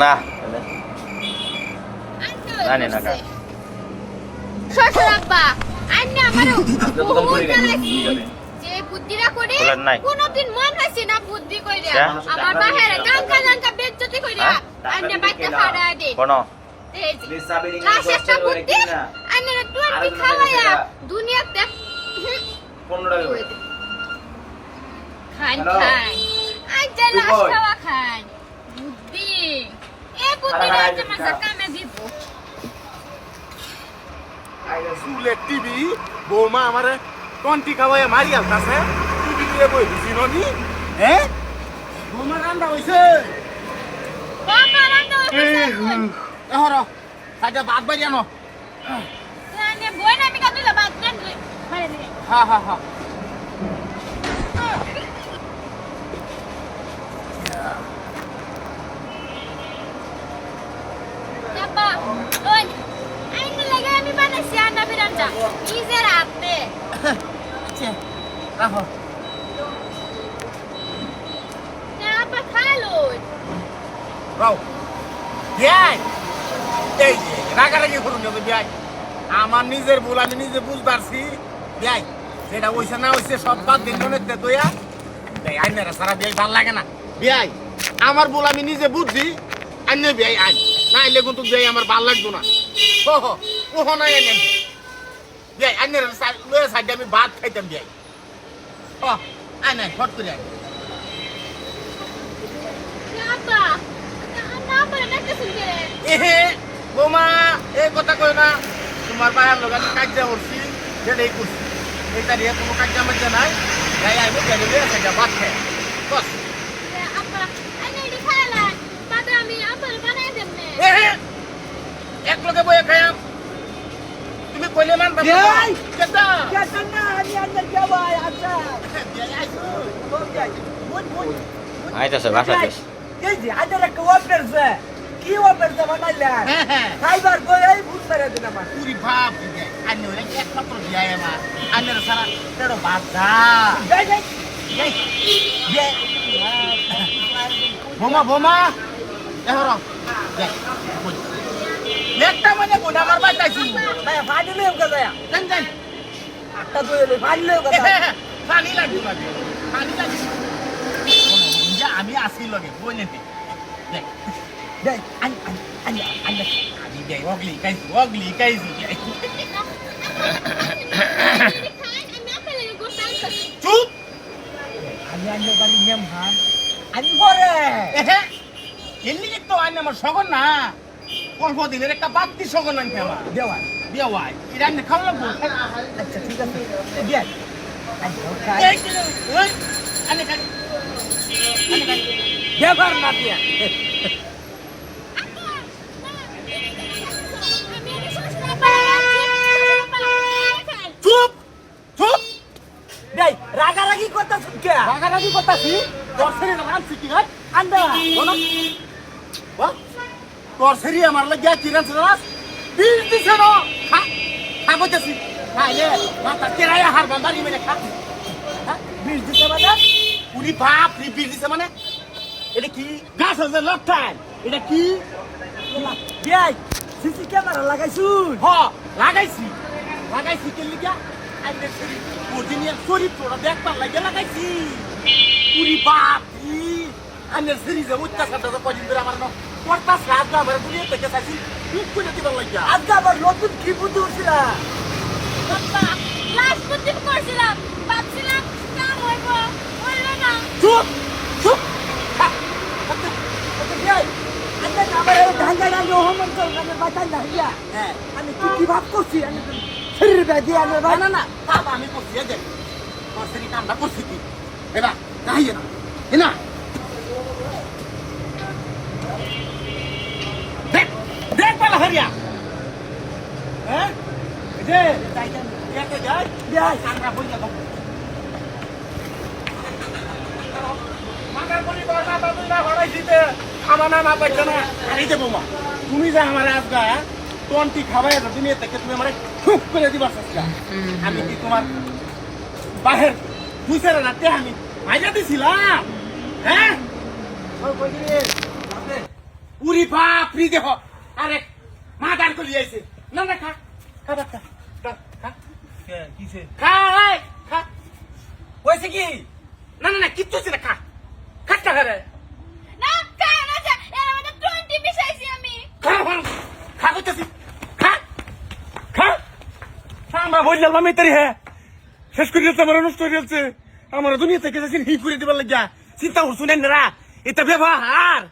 না। জানি না কা। শ্বশুর আন্না আমারও বহুত জ্বালাইছি। যে বুদ্ধিরা করে বলার মন হইছে না বুদ্ধি কইরা। আমার বাহিরে কাঙ্কা কাঙ্কা বেজ্জতি কইরা? আন্না বাইতে খাড়া দে। কোনো এই যে, প্লিজ সাবির লাশ ইংলিশ একটা দশটা করে বুদ্ধি কিনা আন্নারা টুয়েন্টি আরও দুটো খাওয়াইয়া টাকা। দুনিয়াতে হুম, পনেরো টাকা করে। খান খান। আজ লাশ খাওয়া খান। চুলের টিভি বৌমা আমারে টন্টি খাওয়াই মারি আলতাছে। টিভি দিয়ে বই ননি হ্যাঁ বৌমা রান্না হইছে বাবা রান্না এহর সাজা বাদ বাড়ি আনো। বই না আমি কাটলে বাদ দেন মানে হা হা। আন্ডা বিরানটা নিজের হাতে রাখো। আমার নিজের ভুল আমি নিজে বুঝ পারছি বিয়াই যেটা হইছে না হইছে সব বাদ দিন মনে তোয়া আইনারা সারা বিয়াই ভালো লাগে না। বিয়াই আমার ভুল আমি নিজে বুঝছি। আইনে বিয়াই আইন। না আইলে কিন্তু বিয়াই আমার ভালো লাগতো না। হো ওহো নাই আইনে বিয়াই আইনের লয়ে সাইডে আমি ভাত খাইতাম বিয়াই ও আইন আইন ফট করে শুনতে এহে বোমা এই কথা কই না তোমার বায়ার লগে আমি কাজ করছি যেটাই করছি এই তারিখে কোনো কাজ মাঝে নাই যাই আমি গেলে সেটা বাদ খাই বস এক লগে বয়ে খাইম তুমি কইলে মান বাবা! কেতা Biasa na, ni Ander Jawai, Acha. আইতাছে বাসা দিস এই যে আদের একটা ওয়াপের যে কি বানাইলেন হ্যাঁ হ্যাঁ খাইবার কই এই ভুল করে দিন আমার পুরি ভাব দিবে আন্য ওরা একমাত্র বিয়াই আমার আন্নের সারা তেরো বাদ যা যাই যাই এই, যে বোমা বোমা দেখ একটা মানে গোটা মারবা দেন দেন পানি লাগবে পানি লাগবে। যা আমি আসি লগে বলে দে দেখ। আমি দেখ। কাইছি কাইছি চুপ! আমি বাড়ি নেম হান আমি পরে তো আমার সগন না। অল্প দিনের একটা বাত্তি সগন আনতে আমার। দেওয়ার। বিয়া ওয়াই এটা আনতে খাওয়া লাগবো আচ্ছা ঠিক আছে। না বিয়া আমি আগে শ্বশুর আব্বা খান চুপ চুপ। যাই রাগারাগি কথা শুনকে রাগারাগি করতাছি? তোর শরীর আমার শিখি হয় বলো বা তোর আমার লাগিয়া কিরান সরাস দিছে না। খা কইতাছি খাইলে মাথা কেরাই হার বান্দারি মেরে খা বিশ দিতে মানে? উনি বাপ রে বিষ দিছে মানে? এটা কি? গাছ আছে লকটাইল এটা কি? বিয়াই সিসি ক্যামেরা লাগাইছুন? হ লাগাইছি। লাগাইছি কে লিগা? আইলে শরীর দেখবার লাগে লাগাইছি। উনি বাপ। রে আইনের শরীর যে অত্যাচারটা যে কদিন ধরে আমার রাত না আমার দুনিয়া থেকে চাইছি ঠিক করে দিবার লাগিয়া আজকে আবার নতুন কি বুদ্ধি উঠছিল লাস্ট বুদ্ধি করছিলাম। ভাবছিলাম কাম হইব হইল না। চুপ চুপ। আমার এই। ধাঙ্গা ডাঙ্গে হোমন করুন আমি বাঁচাই না হইয়া হ্যাঁ। আমি কি কি ভাব করছি? আমি শরীর ব্যাধি আমি না না না কাম আমি করছি দেখ। তোর শরীর কামটা করছি কি? এবার যাই না না দেখ দেখ পালা হারিয়া হ্যাঁ এই যে যাই যাই একে যাই বিয়াই তুমি যে আমার আজগা টন্টি খাবাই দুনিয়া থেকে তুমি আমার খুব করে দিবা চেষ্টা আমি কি তোমার বাহের দুই চার রাতে আমি মাইজা দিছিলাম? হ্যাঁ? উরি বাপ রি দেহ, আরে মা দাঁড় করে আইছে। না না, খা খা খা কিসে খা খা। হয়েছে কি? না না না কিচ্ছু হচ্ছে খা। খাটটা খা না খায় না যা এর মধ্যে টোয়েন্টি মিশাইছি আমি। খা খা খা। করতেছি। খা। খা। খা আমরা হ্যাঁ শেষ করে আমার নষ্ট হয়ে যাচ্ছে আমার দুনিয়া থেকে হি করে দিবার লাগিয়া। চিন্তা করছুন না এটা ব্যবহার।